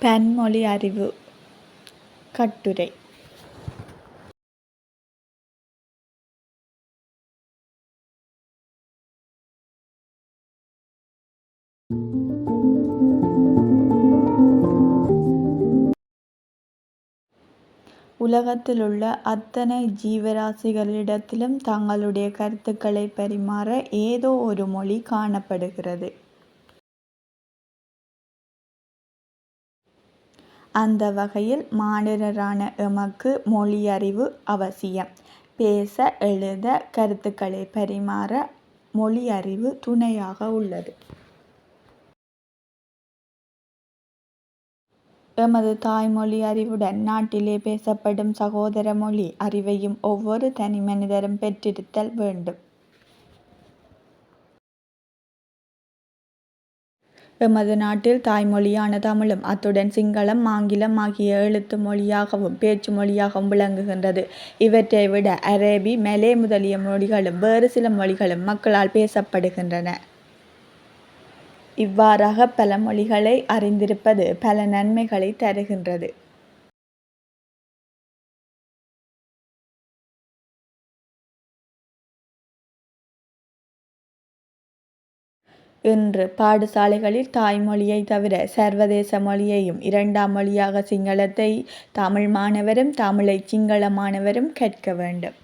பன்மொழி அறிவு கட்டுரை உலகத்திலுள்ள அத்தனை ஜீவராசிகளிடத்திலும் தங்களுடைய கருத்துக்களை பரிமாற ஏதோ ஒரு மொழி காணப்படுகிறது. அந்த வகையில் மானிடரான எமக்கு மொழியறிவு அவசியம். பேச, எழுத, கருத்துக்களைப் பரிமாற மொழியறிவு துணையாக உள்ளது. எமது தாய்மொழி அறிவுடன் நாட்டிலே பேசப்படும் சகோதர மொழி அறிவையும் ஒவ்வொரு தனிமனிதரும் பெற்றிருத்தல் வேண்டும். எமது நாட்டில் தாய்மொழியான தமிழும், அத்துடன் சிங்களம், ஆங்கிலம் ஆகிய எழுத்து மொழியாகவும் பேச்சு மொழியாகவும் விளங்குகின்றது. இவற்றை விட அரேபி மலே முதலிய மொழிகளும் வேறு சில மொழிகளும் மக்களால் பேசப்படுகின்றன. இவ்வாறாக பல மொழிகளை அறிந்திருப்பது பல நன்மைகளை தருகின்றது. இன்று பாடசாலைகளில் தாய்மொழியை தவிர சர்வதேச மொழியையும் இரண்டாம் மொழியாக சிங்களத்தை தமிழ் மாணவரும் தமிழை சிங்கள மாணவரும் கற்க வேண்டும்.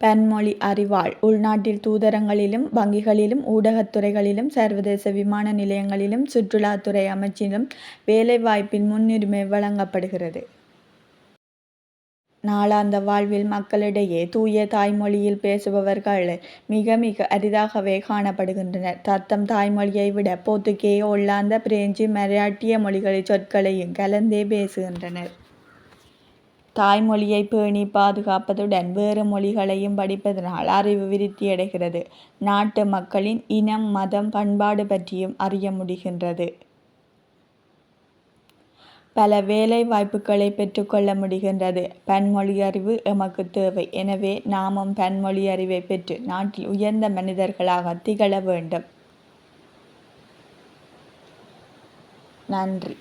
பன்மொழி அறிவாள் உள்நாட்டில் தூதரங்களிலும் வங்கிகளிலும் ஊடகத்துறைகளிலும் சர்வதேச விமான நிலையங்களிலும் சுற்றுலாத்துறை அமைச்சிலும் வேலைவாய்ப்பின் முன்னுரிமை வழங்கப்படுகிறது. நாளாந்த வாழ்வில் மக்களிடையே தூய தாய்மொழியில் பேசுபவர்கள் மிக மிக அரிதாகவே காணப்படுகின்றனர். தத்தம் தாய்மொழியை விட போத்துக்கேய, ஒல்லாந்த, பிரெஞ்சு, மராட்டிய மொழிகளை சொற்களையும் கலந்தே பேசுகின்றனர். தாய்மொழியை பேணி பாதுகாப்பதுடன் வேறு மொழிகளையும் படிப்பதனால் அறிவு விருத்தியடைகிறது. நாட்டு மக்களின் இனம், மதம், பண்பாடு பற்றியும் அறிய முடிகின்றது. பல வேலை வாய்ப்புகளை பெற்றுக்கொள்ள முடிகின்றது பன்மொழி அறிவு எமக்கு தேவை. எனவே நாமும் பன்மொழியறிவைப் பெற்று நாட்டில் உயர்ந்த மனிதர்களாக திகழ வேண்டும். நன்றி.